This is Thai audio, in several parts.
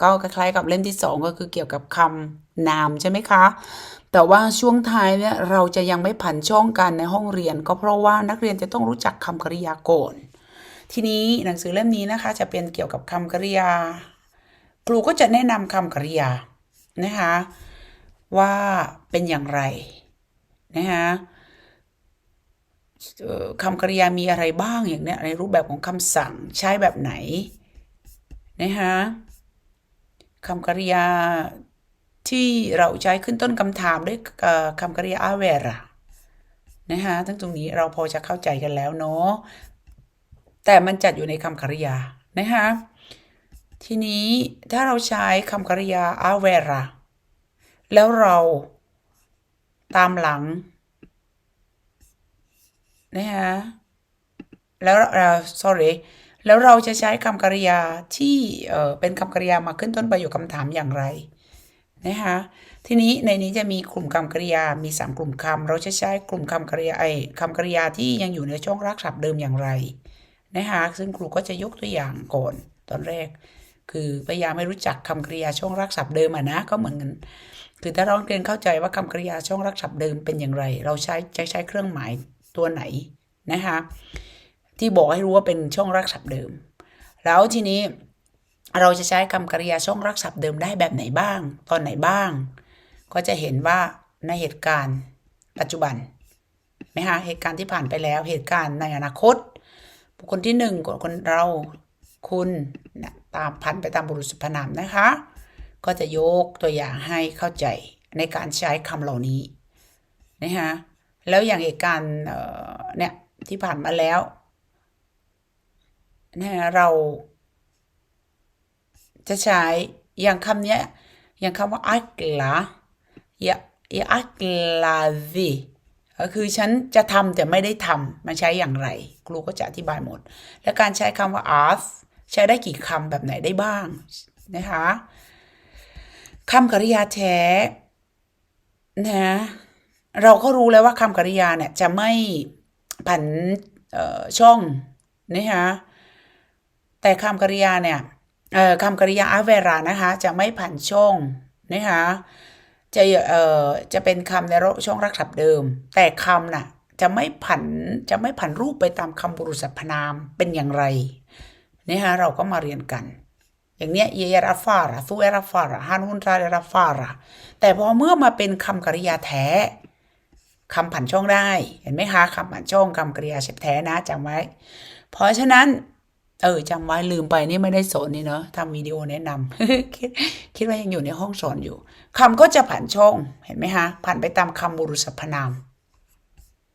ก็คล้ายๆกับเล่มที่สองก็คือเกี่ยวกับคำนามใช่ไหมคะ แต่ว่าช่วงท้ายเนี่ยเราจะยังไม่ผันช่องกันในห้องเรียน ก็เพราะว่านักเรียนจะต้องรู้จักคำกริยาก่อนทีนี้หนังสือเล่มนี้นะคะ จะเป็นเกี่ยวกับคำกริยา ครูก็จะแนะนำคำกริยานะคะว่าเป็นอย่างไรนะคะคำกริยามีอะไรบ้างอย่างเนี้ยในรูปแบบของคำสั่งใช้แบบไหนนะคะ คำกริยาที่เราใช้ขึ้นต้นคำถามด้วยคำกริยา avere นะคะทั้งตรงนี้เราพอจะเข้าใจกันแล้วเนาะแต่มันจัดอยู่ในคำกริยานะคะทีนี้ถ้าเราใช้คำกริยา avere แล้วเราตามหลังนะคะแล้วเอ่อ sorry แล้วเราจะใช้คำกริยาที่เออเป็นคำกริยามาขึ้นต้นประโยคคำถามอย่างไรนะคะทีนี้ในนี้จะมีกลุ่มคำกริยา มี 3 กลุ่มคำเราจะใช้กลุ่มคำกริยาไอคำกริยาที่ยังอยู่ในช่องรากศัพท์เดิมอย่างไรนะคะซึ่งครูก็จะยกตัวอย่างก่อนตอนแรก คือพยายามให้รู้จักคำกริยาช่องรากศัพท์เดิมอะนะก็เหมือนกันคือถ้าเราเรียนเข้าใจว่าคำกริยาช่องรากศัพท์เดิมเป็นอย่างไร เราใช้จะใช้เครื่องหมายตัวไหนนะคะ ที่บอกให้รู้ว่าเป็นช่องรากศัพท์เดิม แล้วทีนี้เราจะใช้คำกริยาช่องรากศัพท์เดิมได้แบบไหนบ้าง ตอนไหนบ้าง ก็จะเห็นว่าในเหตุการณ์ ปัจจุบันนะคะเหตุการณ์ที่ผ่านไปแล้วเหตุการณ์ในอนาคต บุคคลที่หนึ่งคนเราคุณนะตามพันไปตามบุรุษสรรพนามนะคะ ก็จะยกตัวอย่างให้เข้าใจในการใช้คำเหล่านี้นะคะแล้วอย่างเหตุการณ์เนี่ยที่ผ่านมาแล้ว นะคะเราจะใช้อย่างคำนี้อย่างคำว่า akla อย่าอย่า aklavi ก็คือฉันจะทำแต่ไม่ได้ทำมันใช้อย่างไรครูก็จะอธิบายหมด และการใช้คำว่า ask ใช้ได้กี่คำแบบไหนได้บ้างนะคะคำกริยาแท้นะเราก็รู้แล้วว่าคำกริยาเนี่ยจะไม่ผันช่องนะคะ แต่คำกริยาเนี่ยคำกริยาอาเวรานะคะ จะไม่ผันช่องนะคะจะเอ่อจะเป็นคำในช่องรักศัพท์เดิม แต่คำน่ะจะไม่ผันจะไม่ผันรูปไปตามคำบุรุษสรรพนามเป็นอย่างไรนะคะเราก็มาเรียนกัน อย่างเนี้ยเยราฟาระซูเอราฟาระฮานุนทราเอราฟาระแต่พอเมื่อมาเป็นคำกริยาแท้คำผันช่องได้ เห็นไหมคะคำผันช่องคำกริยาแท้นะจำไว้ เพราะฉะนั้น เออจำไว้ลืมไปนี่ไม่ได้สอนนี่เนาะทำวิดีโอแนะนำคิดคิดว่ายังอยู่ในห้องสอนอยู่คำก็จะผันช่องเห็นไหมคะผันไปตามคำบุรุษสรรพนาม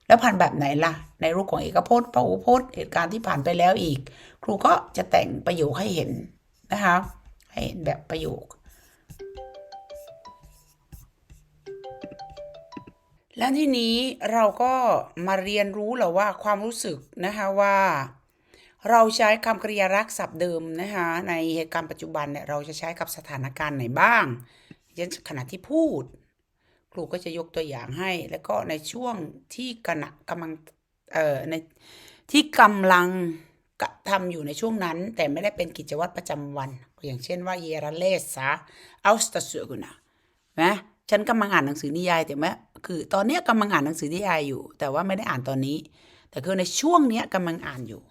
แล้วผันแบบไหนล่ะ ในรูปของเอกพจน์พหูพจน์เหตุการณ์ที่ผ่านไปแล้วอีก ครูก็จะแต่งประโยคให้เห็นนะคะให้เห็นแบบประโยค แล้วทีนี้เราก็มาเรียนรู้แล้วว่าความรู้สึกนะคะว่า เราใช้คำกริยารักศัพท์เดิมนะคะในเหตุการณ์ปัจจุบันเนี่ยเราจะใช้กับสถานการณ์ไหนบ้างเช่นขณะที่พูด ครูก็จะยกตัวอย่างให้ แล้วก็ในช่วงที่ขณะกำลังเอ่อในที่กำลังกระทำอยู่ในช่วงนั้น แต่ไม่ได้เป็นกิจวัตรประจำวัน อย่างเช่นว่าเยราเลสาอัลสตสือกุนะนะฉันกำลังอ่านหนังสือนิยายแต่ว่าคือตอนนี้กำลังอ่านหนังสือนิยายอยู่ แต่ว่าไม่ได้อ่านตอนนี้ แต่คือในช่วงเนี้ยกำลังอ่านอยู่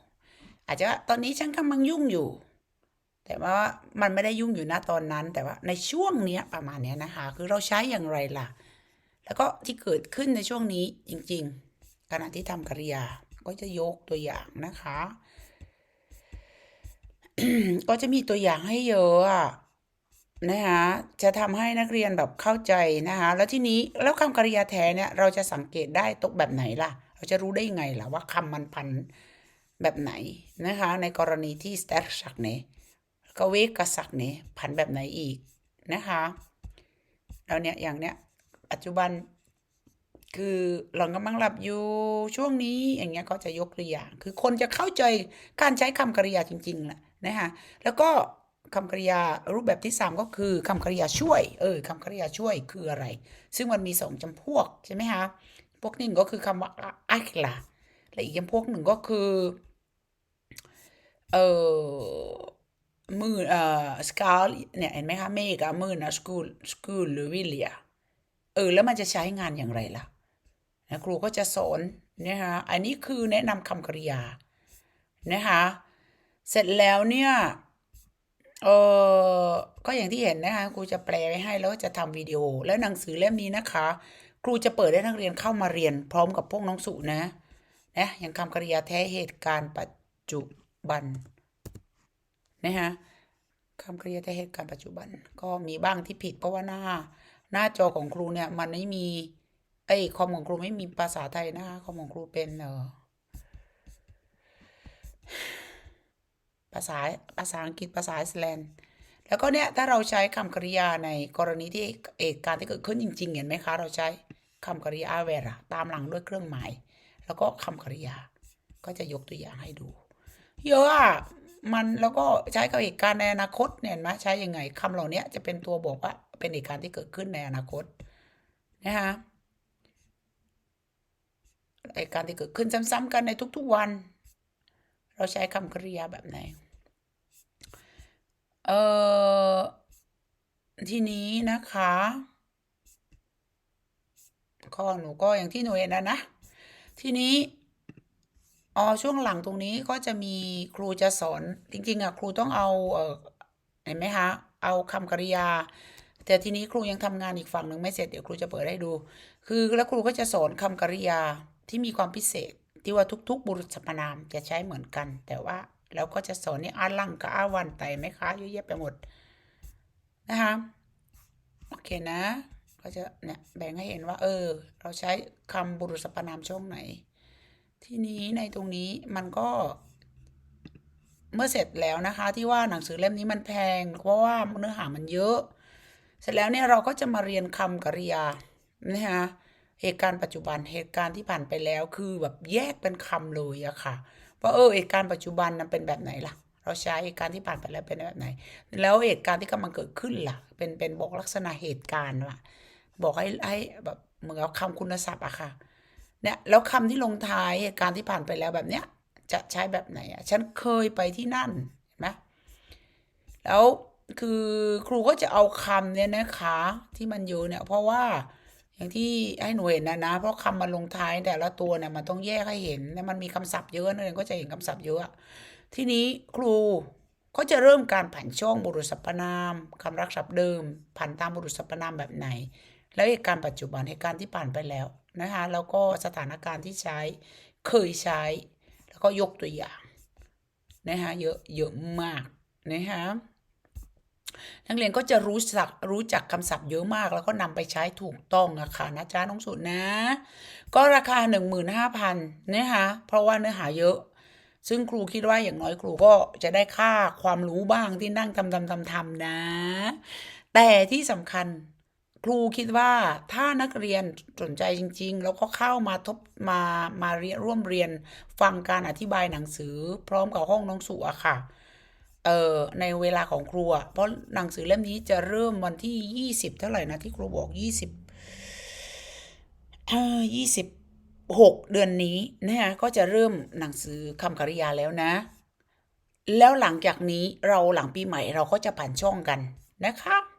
อาจจะว่าตอนนี้ฉันกำลังยุ่งอยู่ แต่ว่ามันไม่ได้ยุ่งอยู่นะตอนนั้น แต่ว่าในช่วงเนี้ยประมาณเนี้ยนะคะ คือเราใช้อย่างไรล่ะ แล้วก็ที่เกิดขึ้นในช่วงนี้จริง ๆ ขณะที่ทำกริยา ก็จะยกตัวอย่างนะคะ ก็จะมีตัวอย่างให้เยอะนะคะจะทำให้นักเรียนแบบเข้าใจนะคะแล้วที่นี้แล้วคำกริยาแท้เนี่ยเราจะสังเกตได้ตกแบบไหนล่ะ เราจะรู้ได้ยังไงล่ะว่าคำมันพัน แบบไหนนะคะ ในกรณีที่ ster สักเนก็เวกสักเนพันแบบไหนอีกนะคะแล้วเนี่ยอย่างเนี้ยปัจจุบันคือหลังกำลังหลับอยู่ช่วงนี้อย่างเงี้ยก็จะยกตัวอย่าง คือคนจะเข้าใจการใช้คำกริยาจริงๆแหละนะคะแล้วก็คำกริยารูปแบบที่ 3 ก็คือคำกริยาช่วย เออคำกริยาช่วยคืออะไร ซึ่งมันมีสองจำพวกใช่ไหมคะพวกหนึ่งก็คือคำว่าอักลาและอีกจำพวกหนึ่งก็คือ เออมือเอ่อสกาลเนี่ยเห็นไหมคะเมกอะมือนะสกูลสกูลหรือวิเลียเออแล้วมันจะใช้งานอย่างไรล่ะนะครูก็จะสอนนะคะอันนี้คือแนะนำคำกริยานะคะเสร็จแล้วเนี่ยเออก็อย่างที่เห็นนะคะครูจะแปลไว้ให้แล้วจะทำวิดีโอ แล้วหนังสือเล่มนี้นะคะ ครูจะเปิดให้นักเรียนเข้ามาเรียนพร้อมกับพวกน้องสุนะนะอย่างคำกริยาแท้เหตุการณ์ปัจจุ บันนะฮะคำกริยาแต่เหตุการณ์ปัจจุบัน ก็มีบ้างที่ผิดเพราะว่าหน้า หน้าจอของครูเนี่ย มันไม่มีไอ้ยคอมของครูไม่มีภาษาไทยนะคะคอมของครูเป็นเออภาษาภาษาอังกฤษภาษาไอซ์แลนด์แล้วก็เนี่ยถ้าเราใช้คำกริยาในกรณีที่เหตุการณ์ที่เกิดขึ้นจริง ๆ เห็นไหมคะ เราใช้คำกริยาเวลาตามหลังด้วยเครื่องหมาย แล้วก็คำกริยาก็จะยกตัวอย่างให้ดู เยอะอะมันแล้วก็ใช้กับเหตุการณ์ในอนาคตเนี่ยนไหมใช้ยังไงคำเหล่านี้จะเป็นตัวบอกว่าเป็นเหตุการณ์ที่เกิดขึ้นในอนาคตนะคะเหตุการณ์ที่เกิดขึ้นซ้ำๆกันในทุก ๆวัน เราใช้คำกริยาแบบไหนเออทีนี้นะคะข้อหนูก็อย่างที่หนูเห็นนะนะ ทีนี้ อ๋อช่วงหลังตรงนี้ก็จะมีครูจะสอน จริงๆอะครูต้องเอาเออเห็นไหมคะ เอาคำกริยา แต่ทีนี้ครูยังทำงานอีกฝั่งหนึ่งไม่เสร็จเดี๋ยวครูจะเปิดให้ดู คือแล้วครูก็จะสอนคำกริยาที่มีความพิเศษ ที่ว่าทุก ๆ บุรุษสรรพนามจะใช้เหมือนกัน แต่ว่าแล้วก็จะสอนนี่อาลังกับอาวันไตไหมคะเยอะแยะไปหมดนะคะโอเคนะ ก็จะเนี่ยแบ่งให้เห็นว่า เออ เราใช้คำบุรุษสรรพนามช่องไหน ทีนี้ในตรงนี้มันก็ เมื่อเสร็จแล้วนะคะ ที่ว่าหนังสือเล่มนี้มันแพง เพราะว่าเนื้อหามันเยอะ เสร็จแล้วเนี่ยเราก็จะมาเรียนคำกริยานะคะเหตุการณ์ปัจจุบันเหตุการณ์ที่ผ่านไปแล้วคือแบบแยกเป็นคำเลยอะค่ะว่าเออเหตุการณ์ปัจจุบันนั้นเป็นแบบไหนล่ะ เราใช้เหตุการณ์ที่ผ่านไปแล้วเป็นแบบไหน แล้วเหตุการณ์ที่กำลังเกิดขึ้นล่ะ เป็นเป็นบอกลักษณะเหตุการณ์ว่ะบอกให้ให้แบบเหมือนกับคำคุณศัพท์อะค่ะ เนี่ยแล้วคำที่ลงท้ายการที่ผ่านไปแล้วแบบเนี้ยจะใช้แบบไหนอะฉันเคยไปที่นั่นเห็นไหมแล้วคือครูก็จะเอาคำเนี่ยนะคะที่มันอยู่เนี่ย เพราะว่าอย่างที่ให้หนูเห็นนะนะ เพราะคำมันลงท้ายแต่ละตัวเนี่ยมันต้องแยกให้เห็นแล้วมันมีคำศัพท์เยอะนั่นเองก็จะเห็นคำศัพท์เยอะ ทีนี้ครูก็จะเริ่มการผันช่องบุรุษสรรพนามคำรักศัพท์เดิมผันตามบุรุษสรรพนามแบบไหน แล้วเหตุการณ์ปัจจุบันเหตุการณ์ที่ผ่านไปแล้ว นะคะแล้วก็สถานการณ์ที่ใช้เคยใช้ แล้วก็ยกตัวอย่างนะคะเยอะเยอะมากนะคะนักเรียนก็จะรู้จักรู้จักคำศัพท์เยอะมาก แล้วก็นำไปใช้ถูกต้องนะคะนะจ๊ะน้องสุดนะ ก็ราคา 15,000นะคะเพราะว่าเนื้อหาเยอะ ซึ่งครูคิดว่าอย่างน้อยครูก็จะได้ค่าความรู้บ้างที่นั่งทำทำทำทำนะ แต่ที่สำคัญ ครูคิดว่าถ้านักเรียนสนใจจริง ๆ แล้วก็เข้ามาทบมามาเรียนร่วมเรียนฟังการอธิบายหนังสือ พร้อมกับห้องน้องสุอะค่ะเอ่อในเวลาของครูอะเพราะหนังสือเล่มนี้จะเริ่มวันที่ยี่สิบเท่าไหร่นะที่ครูบอกยี่สิบเอ่อยี่สิบหกเดือนนี้นะคะก็จะเริ่มหนังสือคำกริยาแล้วนะ แล้วหลังจากนี้เราหลังปีใหม่เราก็จะผ่านช่องกันนะคะ